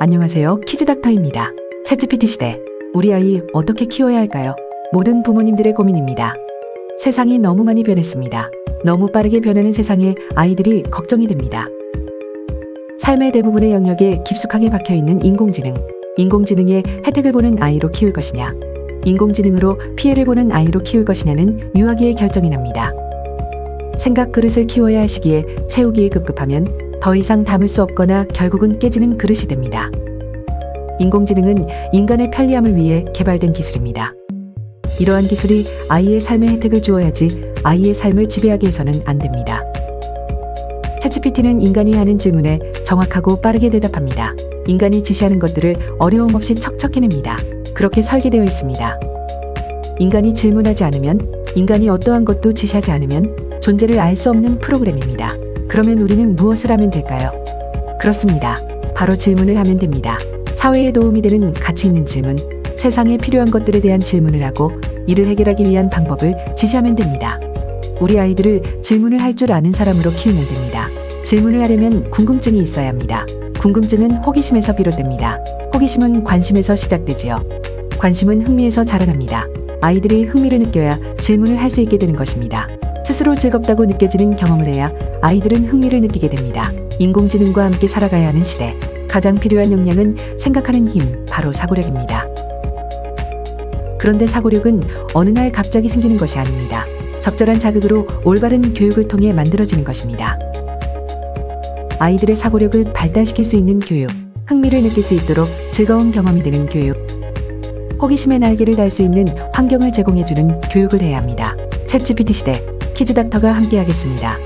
안녕하세요. 키즈닥터입니다. 챗GPT 시대. 우리 아이 어떻게 키워야 할까요? 모든 부모님들의 고민입니다. 세상이 너무 많이 변했습니다. 너무 빠르게 변하는 세상에 아이들이 걱정이 됩니다. 삶의 대부분의 영역에 깊숙하게 박혀 있는 인공지능. 인공지능의 혜택을 보는 아이로 키울 것이냐, 인공지능으로 피해를 보는 아이로 키울 것이냐는 유아기의 결정이 납니다. 생각 그릇을 키워야 할 시기에 채우기에 급급하면 더 이상 담을 수 없거나 결국은 깨지는 그릇이 됩니다. 인공지능은 인간의 편리함을 위해 개발된 기술입니다. 이러한 기술이 아이의 삶에 혜택을 주어야지 아이의 삶을 지배하게 해서는 안 됩니다. 챗GPT는 인간이 하는 질문에 정확하고 빠르게 대답합니다. 인간이 지시하는 것들을 어려움 없이 척척 해냅니다. 그렇게 설계되어 있습니다. 인간이 질문하지 않으면, 인간이 어떠한 것도 지시하지 않으면 존재를 알 수 없는 프로그램입니다. 그러면 우리는 무엇을 하면 될까요? 그렇습니다. 바로 질문을 하면 됩니다. 사회에 도움이 되는 가치 있는 질문, 세상에 필요한 것들에 대한 질문을 하고 이를 해결하기 위한 방법을 지시하면 됩니다. 우리 아이들을 질문을 할 줄 아는 사람으로 키우면 됩니다. 질문을 하려면 궁금증이 있어야 합니다. 궁금증은 호기심에서 비롯됩니다. 호기심은 관심에서 시작되지요. 관심은 흥미에서 자라납니다. 아이들이 흥미를 느껴야 질문을 할 수 있게 되는 것입니다. 스스로 즐겁다고 느껴지는 경험을 해야 아이들은 흥미를 느끼게 됩니다. 인공지능과 함께 살아가야 하는 시대. 가장 필요한 역량은 생각하는 힘, 바로 사고력입니다. 그런데 사고력은 어느 날 갑자기 생기는 것이 아닙니다. 적절한 자극으로 올바른 교육을 통해 만들어지는 것입니다. 아이들의 사고력을 발달시킬 수 있는 교육, 흥미를 느낄 수 있도록 즐거운 경험이 되는 교육, 호기심의 날개를 달 수 있는 환경을 제공해주는 교육을 해야 합니다. 챗GPT 시대 키즈닥터가 함께하겠습니다.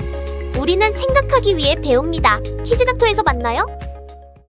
우리는 생각하기 위해 배웁니다. 키즈닥터에서 만나요.